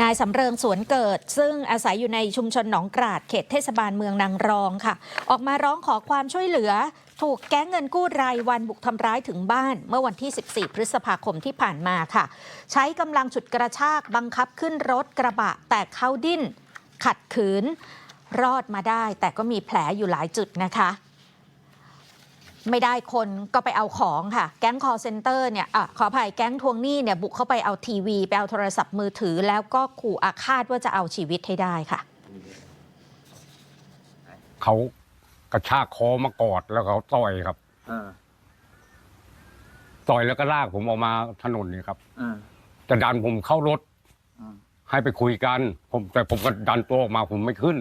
นายสำเริงสวนเกิด ซึ่งอาศัยอยู่ในชุมชนหนองกราดเขตเทศบาลเมืองนางรองค่ะ ออกมาร้องขอความช่วยเหลือ ถูกแก๊งเงินกู้รายวันบุกทำร้ายถึงบ้าน เมื่อวันที่ 14 พฤษภาคมที่ผ่านมาค่ะ ใช้กำลังฉุดกระชากบังคับขึ้นรถกระบะ แต่เขาดิ้น ขัดขืน รอดมาได้ แต่ก็มีแผลอยู่หลายจุดนะคะ ไม่ได้คนก็ไปเอาของค่ะ แก๊งคอเซ็นเตอร์เนี่ยอะขออภัยแก๊งทวงหนี้เนี่ยบุกเข้าไปเอาทีวี ไปเอาโทรศัพท์มือถือ แล้วก็ขู่อาฆาตว่าจะเอาชีวิตให้ได้ค่ะ เขากระชากคอมากอดแล้วเขาต่อยครับเออต่อยแล้วก็ลากผมออกมาถนนนี่ครับเออจะดันผมเข้ารถอืมให้ไปคุยกัน ผมแต่ผมก็ดันตัวออกมาผมไม่ขึ้น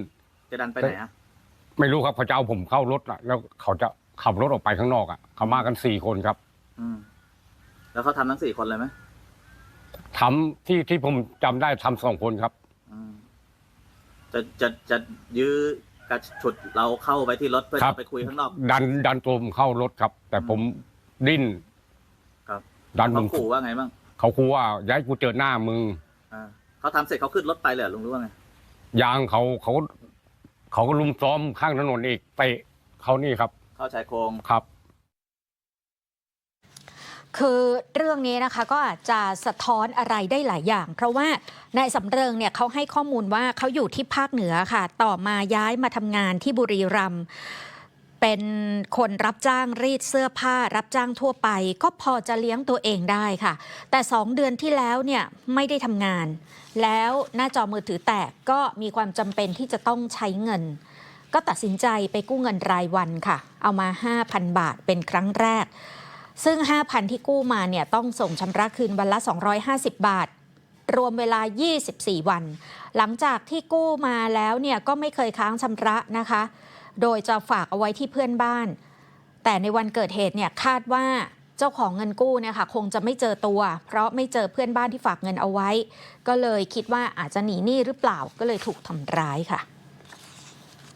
จะดันไปไหนอะไม่รู้ครับเขาจะเอาผมเข้ารถอะแล้วเขาจะ ขับรถออกไปข้างนอกอะเขามากันสี่คนครับอืมแล้วเขาทำทั้งสี่คนเลยไหมทำที่ที่ผมจำได้ทำสองคนครับ อืมจะจะจะยื้อกระฉุดเราเข้าไปที่รถเพื่อครับ จะไปคุยข้างนอก ดันดันตัวผมเข้ารถครับ แต่ผมดิ้นครับ ดันผเขามขู่ว่าไงบ้างเขาคูว่าย้ายกูเจอหน้ามึงอ่าเขาทำเสร็จเขาขึ้นรถไปเลยเหรอลุงรู้ว่าไงยางเขาเขาเขาก็ลุมซ้อมข้างถนนอีกเตะเขานี่ครับ เข้าชายโครงครับ คือเรื่องนี้นะคะก็อาจจะสะท้อนอะไรได้หลายอย่าง เพราะว่านายสำเริงเนี่ยเขาให้ข้อมูลว่าเขาอยู่ที่ภาคเหนือค่ะ ต่อมาย้ายมาทำงานที่บุรีรัมย์เป็นคนรับจ้างรีดเสื้อผ้า รับจ้างทั่วไป ก็พอจะเลี้ยงตัวเองได้ค่ะ แต่สองเดือนที่แล้วเนี่ยไม่ได้ทำงาน แล้วหน้าจอมือถือแตกก็มีความจำเป็นที่จะต้องใช้เงิน ก็ตัดสินใจไปกู้เงินรายวันค่ะ เอามา 5,000 บาทเป็นครั้งแรก ซึ่ง 5,000 ที่กู้มาเนี่ยต้องส่งชำระคืนวันละ 250 บาท รวมเวลา 24 วัน หลังจากที่กู้มาแล้วเนี่ยก็ไม่เคยค้างชำระนะคะ โดยจะฝากเอาไว้ที่เพื่อนบ้าน แต่ในวันเกิดเหตุเนี่ยคาดว่าเจ้าของเงินกู้เนี่ยค่ะคงจะไม่เจอตัว เพราะไม่เจอเพื่อนบ้านที่ฝากเงินเอาไว้ ก็เลยคิดว่าอาจจะหนีหนี้หรือเปล่าก็เลยถูกทำร้ายค่ะ